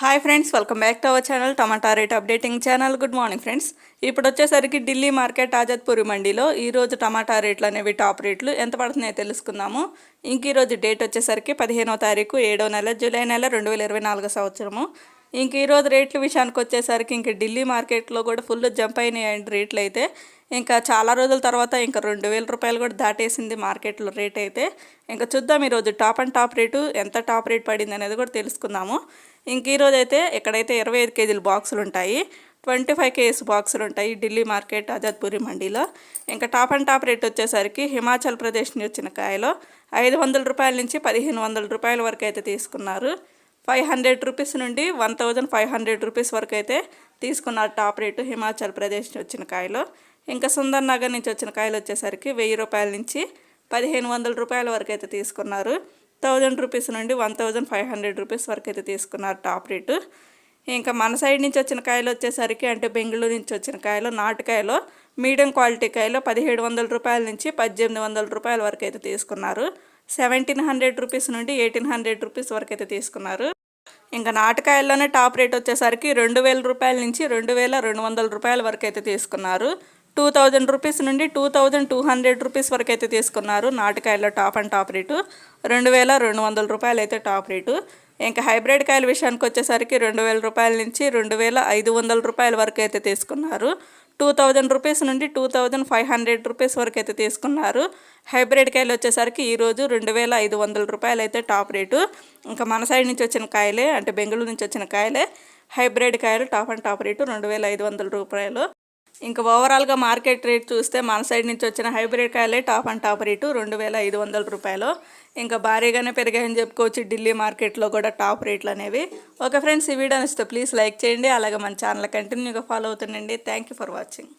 Hi friends welcome back to our channel tomato rate updating channel good morning friends ఇప్పుడు వచ్చేసరికి Delhi market ఆజాద్పూరి మండీలో ఈరోజు టమాటా రేట్లు అనేవి టాప్ రేట్లు ఎంత పడుతున్నాయో తెలుసుకుందాము. ఇంక ఈరోజు డేట్ వచ్చేసరికి పదిహేనో తారీఖు ఏడో నెల జూలై నెల రెండు వేల ఇరవై నాలుగో సంవత్సరము. ఇంక ఈరోజు రేట్ల విషయానికి వచ్చేసరికి ఇంక ఢిల్లీ మార్కెట్లో కూడా ఫుల్ జంప్ అయినాయండి రేట్లు అయితే ఇంకా చాలా రోజుల తర్వాత ఇంకా రెండు వేల రూపాయలు కూడా దాటేసింది మార్కెట్లో రేట్ అయితే. ఇంకా చూద్దాం ఈరోజు టాప్ అండ్ టాప్ రేటు ఎంత టాప్ రేట్ పడింది అనేది కూడా తెలుసుకుందాము. ఇంక ఈరోజు అయితే ఇక్కడైతే ఇరవై ఐదు కేజీల బాక్సులు ఉంటాయి ట్వంటీ ఫైవ్ కేజీస్ బాక్సులు ఉంటాయి ఢిల్లీ మార్కెట్ ఆజాద్పూరి మండీలో. ఇంకా టాప్ అండ్ టాప్ రేట్ వచ్చేసరికి హిమాచల్ ప్రదేశ్ నుంచి వచ్చిన కాయలో ఐదు వందల రూపాయల నుంచి పదిహేను వందల రూపాయల వరకు అయితే తీసుకున్నారు. ఫైవ్ హండ్రెడ్ రూపీస్ నుండి one thousand five hundred rupees వరకు అయితే తీసుకున్నారు టాప్ రేటు హిమాచల్ ప్రదేశ్ నుంచి వచ్చిన కాయలో. ఇంకా సుందర్ నగర్ నుంచి వచ్చిన కాయలు వచ్చేసరికి వెయ్యి రూపాయల నుంచి పదిహేను వందల రూపాయల వరకు అయితే తీసుకున్నారు. థౌజండ్ రూపీస్ నుండి one thousand five hundred rupees వరకు అయితే తీసుకున్నారు టాప్ రేటు. ఇంకా మన సైడ్ నుంచి వచ్చిన కాయలు వచ్చేసరికి అంటే బెంగళూరు నుంచి వచ్చిన కాయలు నాటుకాయలు మీడియం క్వాలిటీ కాయలు పదిహేడు వందల రూపాయల నుంచి పద్దెనిమిది వందల రూపాయల వరకు అయితే తీసుకున్నారు. సెవెంటీన్ హండ్రెడ్ రూపీస్ నుండి ఎయిటీన్ హండ్రెడ్ రూపీస్ వరకు అయితే తీసుకున్నారు. ఇంకా నాటకాయల్లోనే టాప్ రేట్ వచ్చేసరికి రెండు వేల రూపాయల నుంచి రెండు వేల రెండు వందల రూపాయల వరకు అయితే తీసుకున్నారు. టూ థౌజండ్ రూపీస్ నుండి two thousand two hundred rupees వరకు అయితే తీసుకున్నారు. నాటకాయల్లో టాప్ అండ్ టాప్ రేటు. రెండు వేల రెండు వందల రూపాయలు అయితే టాప్ రేటు. ఇంకా హైబ్రిడ్ కాయల విషయానికి వచ్చేసరికి రెండు వేల రూపాయల నుంచి రెండు వేల ఐదు వందల రూపాయల వరకు అయితే తీసుకున్నారు. టూ థౌజండ్ రూపీస్ నుండి two thousand five hundred rupees వరకు అయితే తీసుకున్నారు. హైబ్రిడ్ కాయలు వచ్చేసరికి ఈరోజు రెండు వేల ఐదు వందల రూపాయలు అయితే టాప్ రేటు. ఇంకా మన సైడ్ నుంచి వచ్చిన కాయలే అంటే బెంగళూరు నుంచి వచ్చిన కాయలే హైబ్రిడ్ కాయలు టాప్ అండ్ టాప్ రేటు రెండు వేల ఐదు వందల రూపాయలు. ఇంకా ఓవరాల్గా మార్కెట్ రేట్ చూస్తే మన సైడ్ నుంచి వచ్చిన హైబ్రిడ్ కాయలే టాప్ అండ్ టాప్ రేటు రెండు వేల ఐదు వందల రూపాయలు. ఇంకా భారీగానే పెరిగాయని చెప్పుకోవచ్చు ఢిల్లీ మార్కెట్లో కూడా టాప్ రేట్లు అనేవి. ఓకే ఫ్రెండ్స్ ఈ వీడియో నచ్చితే ప్లీజ్ లైక్ చేయండి. అలాగే మన ఛానల్ కంటిన్యూగా follow అవుతుండండి. Thank you for watching